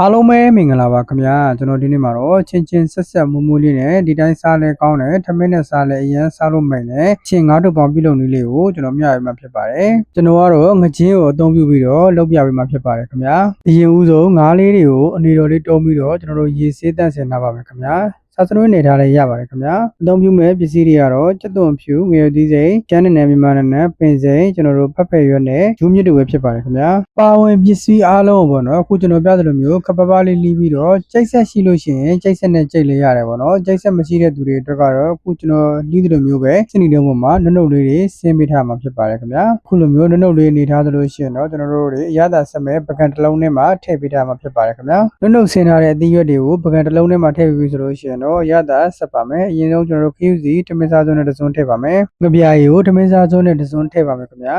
အားလုံးပဲမင်္ဂလာပါခင်ဗျာကျွန်တော်ဒီနေ့မှာတော့ချင်းချင်းဆက်ဆက်မူမူလေးနဲ့ဒီတိုင်းစားလဲကောင်းတယ်ထမင်းနဲ့စားလဲအရင်စားလို့မိန်တယ်ချင်းငါးတို့ပေါင်းပြုလုပ်နည်းလေးကိုကျွန်တော်မျှရမှာဖြစ်ပါတယ်ကျွန်တော်ကတော့ငချင်းကိုအသုံးပြုပြီးတော့လုပ်ပြပေးမှာဖြစ်ပါတယ်ခင်ဗျာအရင်ဦးဆုံးငါးလေးတွေကိုအနေတော်လေးတုံးပြီးတော့ကျွန်တော်တို့ရေဆေးတန့်စင်ထားပါမယ်ခင်ဗျာ စာစနွေးနေထားလဲရပါတယ်ခင်ဗျာအသုံးပြုမဲ့ပစ္စည်းတွေကတော့စက်သွန်ဖြူငွေသီးစိမ်ကျန်းတဲ့နယ်မြန်မာနယ်နဲ့ပင်စိမ်ကျွန်တော်တို့ဖက်ဖက်ရွက်နဲ့ဂျူးမြစ်တွေပဲဖြစ်ပါတယ်ခင်ဗျာပါဝင်ပစ္စည်းအားလုံးပေါ့နော်အခုကျွန်တော်ပြသလိုမျိုးခပ်ပပလေးလီးပြီးတော့ကြိတ်ဆက်ရှိလို့ရှိရင်ကြိတ်ဆက်နဲ့ကြိတ်လေးရတယ်ပေါ့နော်ကြိတ်ဆက်မရှိတဲ့သူတွေအတွက်ကတော့အခုကျွန်တော်လီးသလိုမျိုးပဲစနေတုံးပေါ်မှာနှုတ်နှုတ်လေးတွေဆင်းပေးထားမှာဖြစ်ပါတယ်ခင်ဗျာအခုလိုမျိုးနှုတ်နှုတ်လေးနေထားသလိုရှိရင်တော့ကျွန်တော်တို့တွေအရသာဆက်မဲ့ပကံတစ်လုံးထဲမှာထည့်ပေးထားမှာဖြစ်ပါတယ်ခင်ဗျာနှုတ်နှုတ်ဆင်းထားတဲ့အသီးရွက်တွေကိုပကံတစ်လုံးထဲမှာထည့်ပေးပြီးဆိုလို့ရှိရင်တော့အရသာဆက်ပါမယ်အရင်ဆုံးကျွန်တော်တို့ခရူးစီတမင်စားစုံနဲ့တစ်စုံထည့်ပါမယ်ငပြာရည်ကိုတမင်စားစုံနဲ့တစ်စုံထည့်ပါမယ်ခင်ဗျာ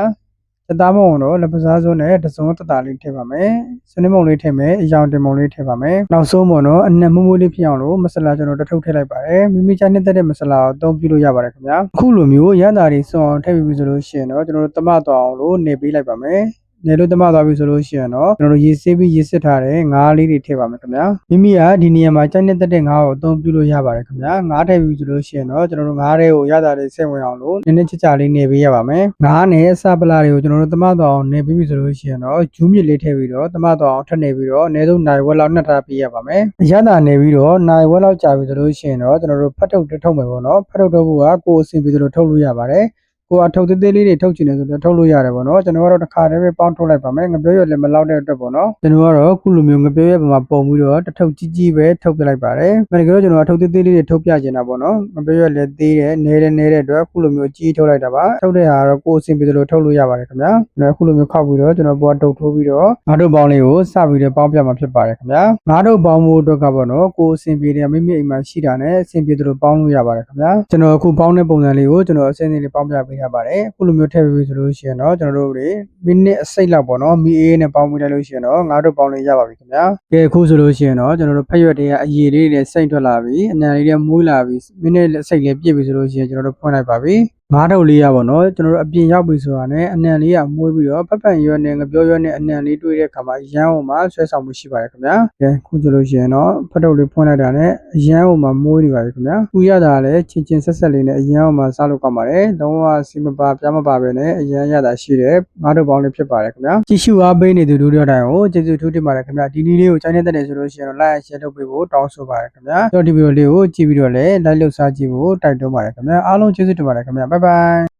တသားမုံတော့လက်ပစားစုံနဲ့တစ်စုံတသားလေးထည့်ပါမယ်စနေမုံလေးထည့်မယ်အယောင်တင်မုံလေးထည့်ပါမယ်နောက်ဆုံးပေါ့နော်အနက်မမိုးလေးဖြစ်အောင်လို့မဆလာကျွန်တော်တထုပ်ထည့်လိုက်ပါတယ်မိမိချနှစ်သက်တဲ့မဆလာကိုအသုံးပြုလို့ရပါတယ်ခင်ဗျာအခုလိုမျိုးရန်တာတွေစွန်အောင်ထည့်ပြီးပြီဆိုလို့ရှိရင်တော့ကျွန်တော်တို့တမတော်အောင်လို့နေပေးလိုက်ပါမယ် နေလို့တမသွားပြီဆိုလို့ရှိရင်တော့ကျွန်တော်တို့ရေဆေးပြီးရေစစ်ထားတဲ့ငါးလေးတွေထည့်ပါမယ်ခင်ဗျာမိမိကဒီနေရာမှာကြိုက်နေတဲ့တဲ့ငါးကိုအသုံးပြုလို့ရပါတယ်ခင်ဗျာငါးထည့်ပြီဆိုလို့ရှိရင်တော့ကျွန်တော်တို့ငါးတွေကိုရတာတွေစိတ်ဝင်အောင်လို့နည်းနည်းချစ်ချလေးနေပေးရပါမယ်ငါးနဲ့စပလာတွေကိုကျွန်တော်တို့တမသွားအောင်နေပြီးပြီဆိုလို့ရှိရင်တော့ဂျူးမြစ်လေးထည့်ပြီးတော့တမသွားအောင်ထပ်နေပြီးတော့အနည်းဆုံးနိုင်ဝက်လောက်နှက်ထားပေးရပါမယ်ရတာနေပြီးတော့နိုင်ဝက်လောက်ကြာပြီဆိုလို့ရှိရင်တော့ကျွန်တော်တို့ဖတ်ထုတ်တစ်ထုတ်မယ်ပေါ့နော်ဖတ်ထုတ်တော့ဖို့ကကိုယ်အဆင်ပြေသလိုထုတ်လို့ရပါတယ် ကိုအထုတ်သေးသေးလေးတွေထုတ်ချင်တယ်ဆိုတော့ထုတ်လို့ရတယ်ပေါ့နော်ကျွန်တော်ကတော့တစ်ခါတည်းပဲပေါင်းထုတ်လိုက်ပါမယ်ငပြောရွက်လည်းမလောက်တဲ့အတွက်ပေါ့နော်ကျွန်တော်ကတော့ခုလိုမျိုးငပြောရွက်ပေါ်မှာပုံပြီးတော့တစ်ထုတ်ကြီးကြီးပဲထုတ်ပြလိုက်ပါတယ်မနေ့ကတော့ကျွန်တော်အထုတ်သေးသေးလေးတွေထုတ်ပြချင်တာပေါ့နော်ငပြောရွက်လည်းသေးတယ်နဲတယ်နဲတဲ့အတွက်ခုလိုမျိုးကြီးထုတ်လိုက်တာပါထုတ်တဲ့ဟာကတော့ကိုယ်အဆင်ပြေသလိုထုတ်လို့ရပါတယ်ခင်ဗျာဒါခုလိုမျိုးခောက်ပြီးတော့ကျွန်တော်ပေါ်တုတ်ထိုးပြီးတော့ငါတို့ပေါင်းလေးကိုစပြီးတော့ပေါင်းပြမှာဖြစ်ပါတယ်ခင်ဗျာငါတို့ပေါင်းဖို့အတွက်ကပေါ့နော်ကိုယ်အဆင်ပြေတယ်မိမိအိမ်မှာရှိတာနဲ့အဆင်ပြေသလိုပေါင်းလို့ရပါတယ်ခင်ဗျာကျွန်တော်အခုပေါင်းတဲ့ပုံစံလေးကိုကျွန်တော်အစင်းစင်းလေးပေါင်းပြပေးထားပါတယ်အခုလိုမျိုးထည့်ပေးပြီဆိုလို့ရှိရင်တော့ကျွန်တော်တို့တွေမိနစ်အစိတ်လောက်ပေါ့နော်မီအေးနဲ့ပေါင်းပြီးလိုက်လို့ရှိရင်တော့ငါတို့ပေါင်းလေးရပါပြီခင်ဗျာကဲအခုဆိုလို့ရှိရင်တော့ကျွန်တော်တို့ဖက်ရွက်တွေကအရည်လေးတွေစိတ်ထွက်လာပြီအနံလေးတွေမွေးလာပြီမိနစ်အစိတ်လေးပြည့်ပြီဆိုလို့ရှိရင်ကျွန်တော်တို့ဖွင့်လိုက်ပါပြီ ငါးထုတ်လေးရပါတော့ကျွန်တော်တို့အပြင်ရောက်ပြီဆိုတာနဲ့အနံလေးကမွေးပြီးတော့ဖက်ဖန်ရွက်နဲ့ငပြောရွက်နဲ့အနံလေးတွေ့တဲ့အခါမှာရမ်းအောင်မှာဆွဲဆောင်မှုရှိပါတယ်ခင်ဗျာကဲခုဆိုလို့ရှိရင်တော့ဖက်ထုတ်လေးဖွင့်လိုက်တာနဲ့အရမ်းအောင်မှာမွေးနေပါပြီခင်ဗျာခုရတာလည်းချင်းချင်းဆက်ဆက်လေးနဲ့အရမ်းအောင်မှာစားလို့ကောင်းပါတယ်လုံးဝစီမပါပြမပါပဲနဲ့အရမ်းရတာရှိတယ်ငါတို့ပေါင်းလေးဖြစ်ပါတယ်ခင်ဗျာကြည့်ရှုအားပေးနေသူတို့တို့တိုင်းကိုကျေးဇူးထူးတင်ပါတယ်ခင်ဗျာဒီနည်းလေးကိုချိုင်းနေတဲ့တယ်ဆိုလို့ရှိရင်တော့ like share လုပ်ပေးဖို့တောင်းဆိုပါတယ်ခင်ဗျာကျွန်တော်ဒီဗီဒီယိုလေးကိုကြည့်ပြီးတော့လည်း like လုပ်စားကြည့်ဖို့တိုက်တွန်းပါတယ်ခင်ဗျာအားလုံးကျေးဇူးတင်ပါတယ်ခင်ဗျာ Bye-bye.